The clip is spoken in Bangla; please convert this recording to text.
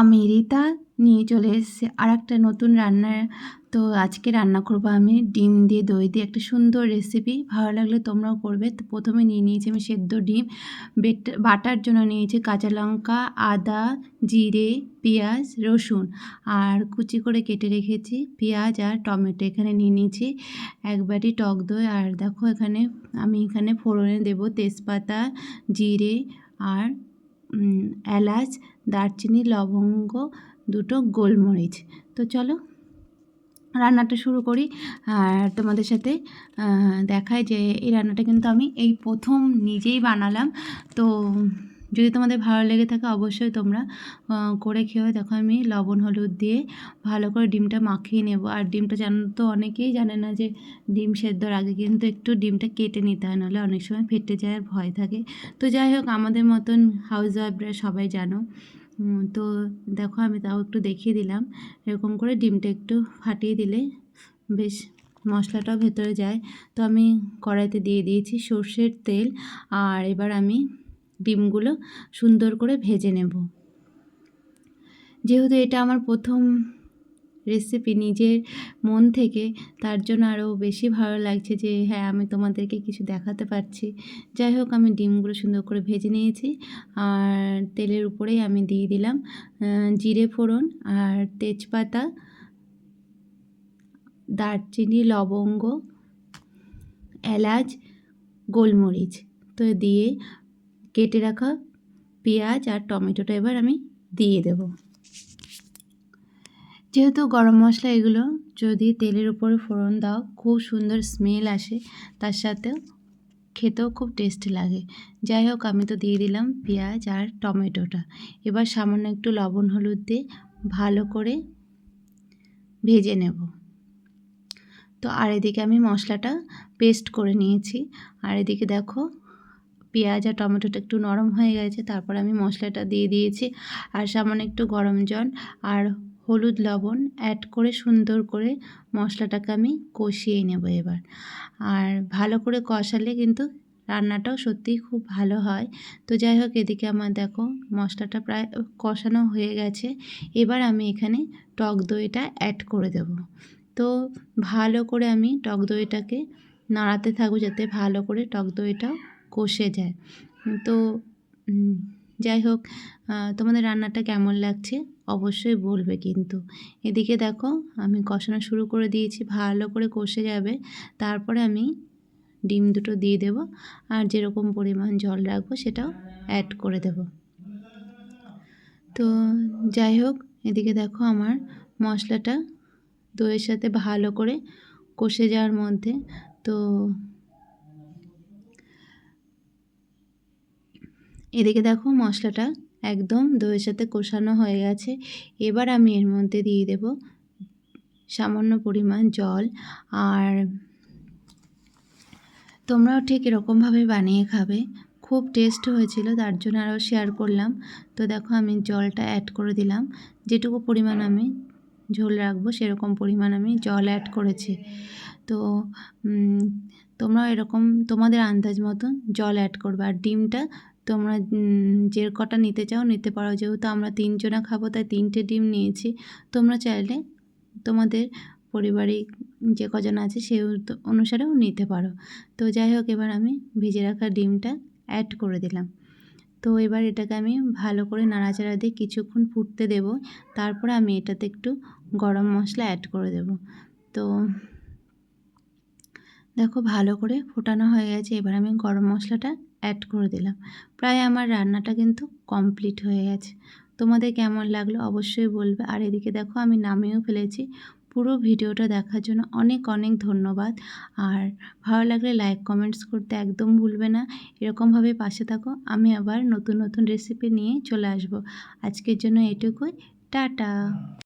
আমি রিতা নিয়ে চলে এসেছি আর একটা নতুন রান্নার তো আজকে রান্না করব আমি ডিম দিয়ে দই দিয়ে। একটা সুন্দর রেসিপি ভালো লাগলে তোমরাও করবে। তো প্রথমে নিয়ে নিয়েছি আমি সেদ্ধ ডিম। বেট, বাটার জন্য নিয়েছি কাঁচা লঙ্কা, আদা, জিরে, পেঁয়াজ, রসুন। আর কুচি করে কেটে রেখেছি পেঁয়াজ আর টমেটো। এখানে নিয়ে নিয়েছি এক বাটি টক দই। আর দেখো এখানে আমি এখানে ফোড়নে দেবো তেজপাতা, জিরে আর এলাচ, দারচিনি, লবঙ্গ, দুটো গোলমরিচ। তো চলো, রান্নাটা শুরু করি। আর তোমাদের সাথে দেখায় যে এই রান্নাটা কিন্তু আমি এই প্রথম নিজেই বানালাম। তো যদি তোমাদের ভালো লেগে থাকে অবশ্যই তোমরা করে খেয়েও দেখো আমি লবণ, হলুদ দিয়ে ভালো করে ডিমটা মাখিয়ে নেব। আর ডিমটা জানো তো অনেকেই জানে না যে ডিম সেদ্ধর আগে কিন্তু একটু ডিমটা কেটে নিতে হয়, নাহলে অনেক সময় ফেটে যাওয়ার ভয় থাকে। তো যাই হোক, আমাদের মতন হাউস ওয়াইফরা সবাই জানো। তো দেখো আমি তাও একটু দেখিয়ে দিলাম, এরকম করে ডিমটা একটু ফাটিয়ে দিলে বেশ মশলাটাও ভেতরে যায়। তো আমি কড়াইতে দিয়ে দিয়েছি সর্ষের তেল, আর এবার আমি ডিমগুলো সুন্দর করে ভেজে নেব। যেহেতু এটা আমার প্রথম রেসিপি নিজের মন থেকে, তার জন্য আরও বেশি ভালো লাগছে যে হ্যাঁ আমি তোমাদেরকে কিছু দেখাতে পারছি। যাই হোক, আমি ডিমগুলো সুন্দর করে ভেজে নিয়েছি। আর তেলের উপরেই আমি দিয়ে দিলাম জিরে ফোড়ন আর তেজপাতা, দারচিনি, লবঙ্গ, এলাচ, গোলমরিচ। তো দিয়ে কেটে রাখা পেঁয়াজ আর টমেটোটা এবার আমি দিয়ে দেব। যেহেতু গরম মশলা এগুলো, যদি তেলের উপরে ফোড়ন দাও, খুব সুন্দর স্মেল আসে, তার সাথে খেতেও খুব টেস্টি লাগে। যাই হোক, আমি তো দিয়ে দিলাম পেঁয়াজ আর টমেটোটা। এবার সামান্য একটু লবণ, হলুদ দিয়ে ভালো করে ভেজে নেব। তো আর এদিকে আমি মশলাটা পেস্ট করে নিয়েছি। আর এদিকে দেখো পেঁয়াজ আর টমেটোটা একটু নরম হয়ে গেছে, তারপর আমি মশলাটা দিয়ে দিয়েছি। আর সামান্য একটু গরম জল আর হলুদ লবণ অ্যাড করে সুন্দর করে মশলাটাকে আমি কষিয়ে নেব এবার। আর ভালো করে কষালে কিন্তু রান্নাটাও সত্যিই খুব ভালো হয়। তো যাই হোক, এদিকে আমার দেখো মশলাটা প্রায় কষানো হয়ে গেছে। এবার আমি এখানে টক দইটা অ্যাড করে দেব। তো ভালো করে আমি টক দইটাকে নাড়াতে থাকব যাতে ভালো করে টক দইটাও কষে যায়। তো যাই হোক তোমাদের রান্নাটা কেমন লাগছে অবশ্যই বলবে কিন্তু। এদিকে দেখো, আমি কষানো শুরু করে দিয়েছি, ভালো করে কষে যাবে। তারপরে আমি ডিম দুটো দিয়ে দেব আর যেরকম পরিমাণ জল রাখব সেটাও অ্যাড করে দেব। তো, যাই হোক, এদিকে দেখো আমার মশলাটা দইয়ের সাথে ভালো করে কষে যাওয়ার মধ্যে। তো এদিকে দেখো মশলাটা একদম দইয়ের সাথে কষানো হয়ে গেছে। এবার আমি এর মধ্যে দিয়ে দেব সামান্য পরিমাণ জল। আর তোমরাও ঠিক এরকমভাবে বানিয়ে খাবে। খুব টেস্ট হয়েছিল, তার জন্য আরও শেয়ার করলাম। তো দেখো আমি জলটা অ্যাড করে দিলাম। যেটুকু পরিমাণ আমি ঝোল রাখব, সেরকম পরিমাণ আমি জল অ্যাড করেছি। তো তোমরাও এরকম তোমাদের আন্দাজ মতন জল অ্যাড করবে। আর ডিমটা তোমরা যে কটা নিতে চাও নিতে পারো। যেহেতু আমরা তিনজনা খাব, তাই তিনটে ডিম নিয়েছি। তোমরা চাইলে তোমাদের পারিবারিক যে কজন আছে সেই অনুসারেও নিতে পারো। তো যাই হোক, এবার আমি ভেজে রাখা ডিমটা অ্যাড করে দিলাম। তো এবার এটাকে আমি ভালো করে নাড়াচাড়া দিয়ে কিছুক্ষণ ফুটতে দেব। তারপরে আমি এটাতে একটু গরম মশলা অ্যাড করে দেব। তো দেখো, ভালো করে ফোটানো হয়ে গেছে। এবার আমি গরম মশলাটা অ্যাড করে দিলাম। প্রায় আমার রান্নাটা কিন্তু কমপ্লিট হয়ে গেছে। তোমাদের কেমন লাগল অবশ্যই বলবে। আর এদিকে দেখো, আমি নামিয়েও ফেলেছি। পুরো ভিডিওটা দেখার জন্য অনেক অনেক ধন্যবাদ। আর ভালো লাগলে লাইক কমেন্টস করতে একদম ভুলবে না। এরকমভাবে পাশে থাকো। আমি আবার নতুন নতুন রেসিপি নিয়ে চলে আসব। আজকের জন্য এটুকুই। টাটা!